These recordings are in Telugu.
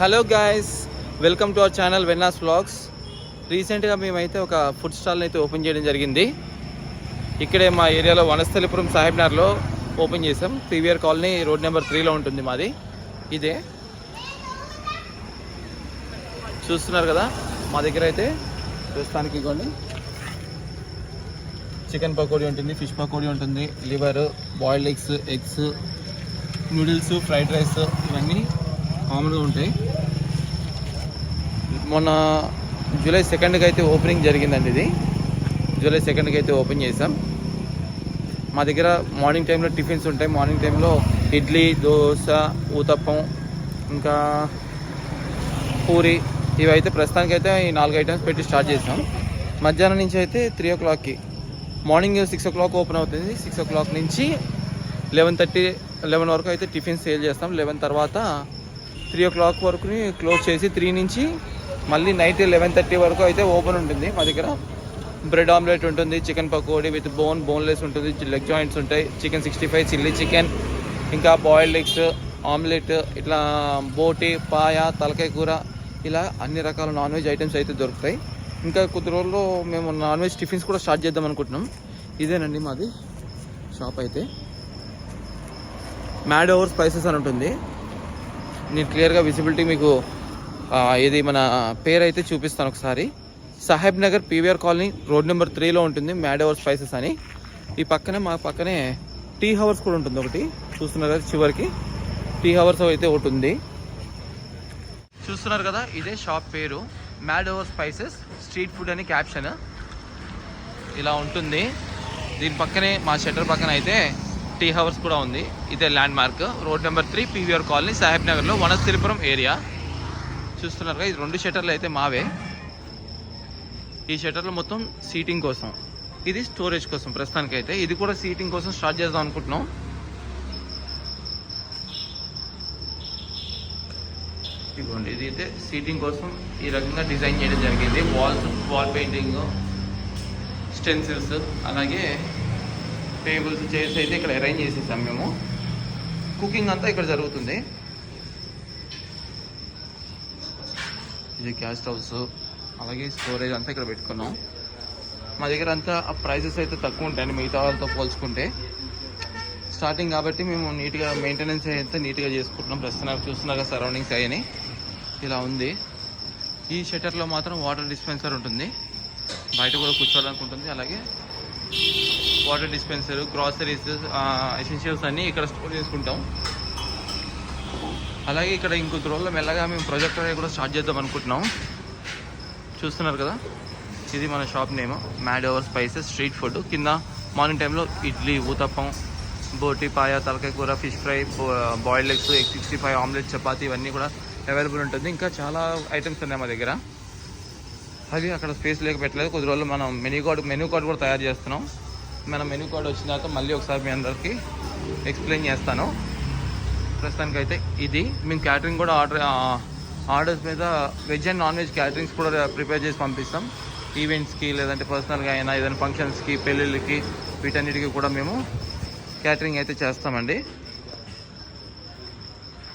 Hello guys welcome to our channel Venna's vlogs రీసెంట్గా మేమైతే ఒక ఫుడ్ స్టాల్ని అయితే ఓపెన్ చేయడం జరిగింది. ఇక్కడే మా ఏరియాలో వనస్థలిపురం సాహెబ్నగర్లో ఓపెన్ చేసాం పీవీఆర్ కాలనీ రోడ్ నెంబర్ త్రీలో ఉంటుంది మాది. ఇదే. చూస్తున్నారు కదా? మా దగ్గర అయితే ప్రస్తుతానికి కొన్ని చికెన్ పకోడీ ఉంటుంది ఫిష్ పకోడీ ఉంటుంది liver boiled eggs eggs noodles fried rice ఇవన్నీ కామన్గా ఉంటాయి. మొన్న జూలై సెకండ్కి అయితే ఓపెనింగ్ జరిగిందండి ఇది. జూలై సెకండ్కి అయితే ఓపెన్ చేసాం మా దగ్గర మార్నింగ్ టైంలో టిఫిన్స్ ఉంటాయి. మార్నింగ్ టైంలో ఇడ్లీ దోశ ఊతప్పం ఇంకా పూరి ఇవైతే ప్రస్తుతానికి అయితే ఈ నాలుగు ఐటమ్స్ పెట్టి స్టార్ట్ చేసాం మధ్యాహ్నం నుంచి అయితే త్రీ ఓ క్లాక్కి morning six o'clock open అవుతుంది. సిక్స్ ఓ క్లాక్ నుంచి లెవెన్ థర్టీ లెవెన్ వరకు అయితే టిఫిన్ సేల్ చేస్తాం. లెవెన్ తర్వాత త్రీ ఓ క్లాక్ వరకు క్లోజ్ చేసి త్రీ నుంచి మళ్ళీ నైట్ లెవెన్ థర్టీ వరకు అయితే ఓపెన్ ఉంటుంది మా దగ్గర. బ్రెడ్ ఆమ్లెట్ ఉంటుంది chicken pakodi with bone boneless ఉంటుంది లెగ్ జాయింట్స్ ఉంటాయి chicken sixty five chilli chicken ఇంకా బాయిల్డ్ ఎగ్స్ ఆమ్లెట్ ఇట్లా బోటి పాయ తలకాయ కూర ఇలా అన్ని రకాల నాన్ వెజ్ ఐటమ్స్ అయితే దొరుకుతాయి. ఇంకా కొద్ది రోజుల్లో మేము నాన్ వెజ్ టిఫిన్స్ కూడా స్టార్ట్ చేద్దాం అనుకుంటున్నాం. ఇదేనండి మాది షాప్ అయితే. మ్యాడ్ ఓవర్ స్పైసెస్ అని ఉంటుంది. నేను క్లియర్గా విజిబిలిటీ మీకు ఇది మన పేరు అయితే చూపిస్తాను ఒకసారి. Saheb Nagar PVR colony road number త్రీలో ఉంటుంది మ్యాడ్ ఓవర్ స్పైసెస్ అని. ఈ పక్కనే మా పక్కనే టీ హవర్స్ కూడా ఉంటుంది ఒకటి. చూస్తున్నారు కదా చివరికి. టీ హవర్స్ అయితే ఒకటి ఉంది. చూస్తున్నారు కదా ఇదే షాప్ పేరు. Mad over spices street food అని క్యాప్షన్. ఇలా ఉంటుంది. దీని పక్కనే మా షట్టర్ పక్కన అయితే టీ హవర్స్ కూడా ఉంది. ఇదే landmark road number three PVR colony Saheb నగర్లో వనస్థిరిపురం ఏరియా. చూస్తున్నారుగా ఇది రెండు షటర్లు అయితే మావే. ఈ షటర్లు మొత్తం సీటింగ్ కోసం. ఇది స్టోరేజ్ కోసం ప్రస్తుతానికి అయితే ఇది కూడా సీటింగ్ కోసం స్టార్ట్ చేద్దాం అనుకుంటున్నాం. ఇదిగోండి ఇది అయితే సీటింగ్ కోసం ఈ రకంగా డిజైన్ చేయడం జరిగింది. వాల్స్ వాల్ పెయింటింగ్ స్టెన్సిల్స్ అలాగే టేబుల్స్ చైర్స్ అయితే ఇక్కడ అరేంజ్ చేసేసాం మేము. కుకింగ్ అంతా ఇక్కడ జరుగుతుంది. ఇది గ్యాస్ స్టవ్స్ అలాగే స్టోరేజ్ అంతా ఇక్కడ పెట్టుకున్నాం. మా దగ్గర అంతా ఆ ప్రైసెస్ అయితే తక్కువ ఉంటాయండి మిగతా వాళ్ళతో పోల్చుకుంటే. స్టార్టింగ్ కాబట్టి మేము నీట్గా మెయింటెనెన్స్ అయితే నీట్గా చేసుకుంటున్నాం. ప్రస్తుతం చూస్తున్నాక సరౌండింగ్స్ అయ్యని ఇలా ఉంది. ఈ షట్టర్లో మాత్రం వాటర్ డిస్పెన్సర్ ఉంటుంది. బయట కూడా కూర్చోవడానికి ఉంటుంది అలాగే వాటర్ డిస్పెన్సర్ గ్రాసరీస్ ఎసెన్షియల్స్ అన్నీ ఇక్కడ స్టోర్ చేసుకుంటాం. అలాగే ఇక్కడ ఇంకొద్ది రోజుల్లో మెల్లగా మేము ప్రొజెక్టర్ కూడా స్టార్ట్ చేద్దాం అనుకుంటున్నాం. చూస్తున్నారు కదా? ఇది మన shop name. Mad over spices street food. కింద మార్నింగ్ టైంలో ఇడ్లీ ఊతప్పం బోటి పాయ తలకాయ కూర fish fry boiled eggs egg sixty five omelette chapati ఇవన్నీ కూడా అవైలబుల్ ఉంటుంది. ఇంకా చాలా ఐటమ్స్ ఉన్నాయి మా దగ్గర. అది అక్కడ స్పేస్ లేక పెట్టలేదు. కొద్ది రోజులు మనం మెనూ కార్డ్ మెనూ కార్డ్ కూడా తయారు చేస్తున్నాం. మన మెనూ కార్డ్ వచ్చిన తర్వాత మళ్ళీ ఒకసారి మీ అందరికీ ఎక్స్ప్లెయిన్ చేస్తాను. ప్రస్తుతానికి అయితే ఇది. మేము క్యాటరింగ్ కూడా ఆర్డర్ ఆర్డర్స్ మీద veg and non veg caterings కూడా ప్రిపేర్ చేసి పంపిస్తాం. ఈవెంట్స్కి లేదంటే పర్సనల్గా అయినా ఏదైనా ఫంక్షన్స్కి పెళ్ళిళ్ళకి వీటన్నిటికీ కూడా మేము క్యాటరింగ్ అయితే చేస్తామండి.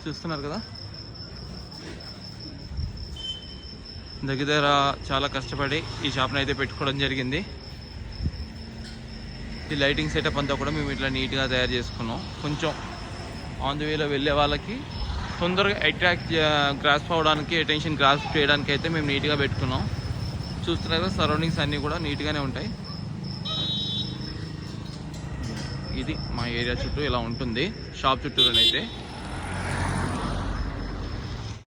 చూస్తున్నారు కదా? దగ్గర దగ్గర చాలా కష్టపడి ఈ షాప్ని అయితే పెట్టుకోవడం జరిగింది. ఈ లైటింగ్ సెటప్ అంతా కూడా మేము ఇట్లా నీట్గా తయారు చేసుకున్నాం. కొంచెం ఆన్ ది వేలో వెళ్ళే వాళ్ళకి తొందరగా అట్రాక్ట్ గ్రాస్ప్ అవ్వడానికి అటెన్షన్ గ్రాస్ప్ చేయడానికి అయితే మేము నీట్గా పెట్టుకున్నాం. చూస్తున్నారు కదా సరౌండింగ్స్ అన్నీ కూడా నీట్గానే ఉంటాయి. ఇది మా ఏరియా చుట్టూ ఇలా ఉంటుంది. షాప్ చుట్టూలోనైతే.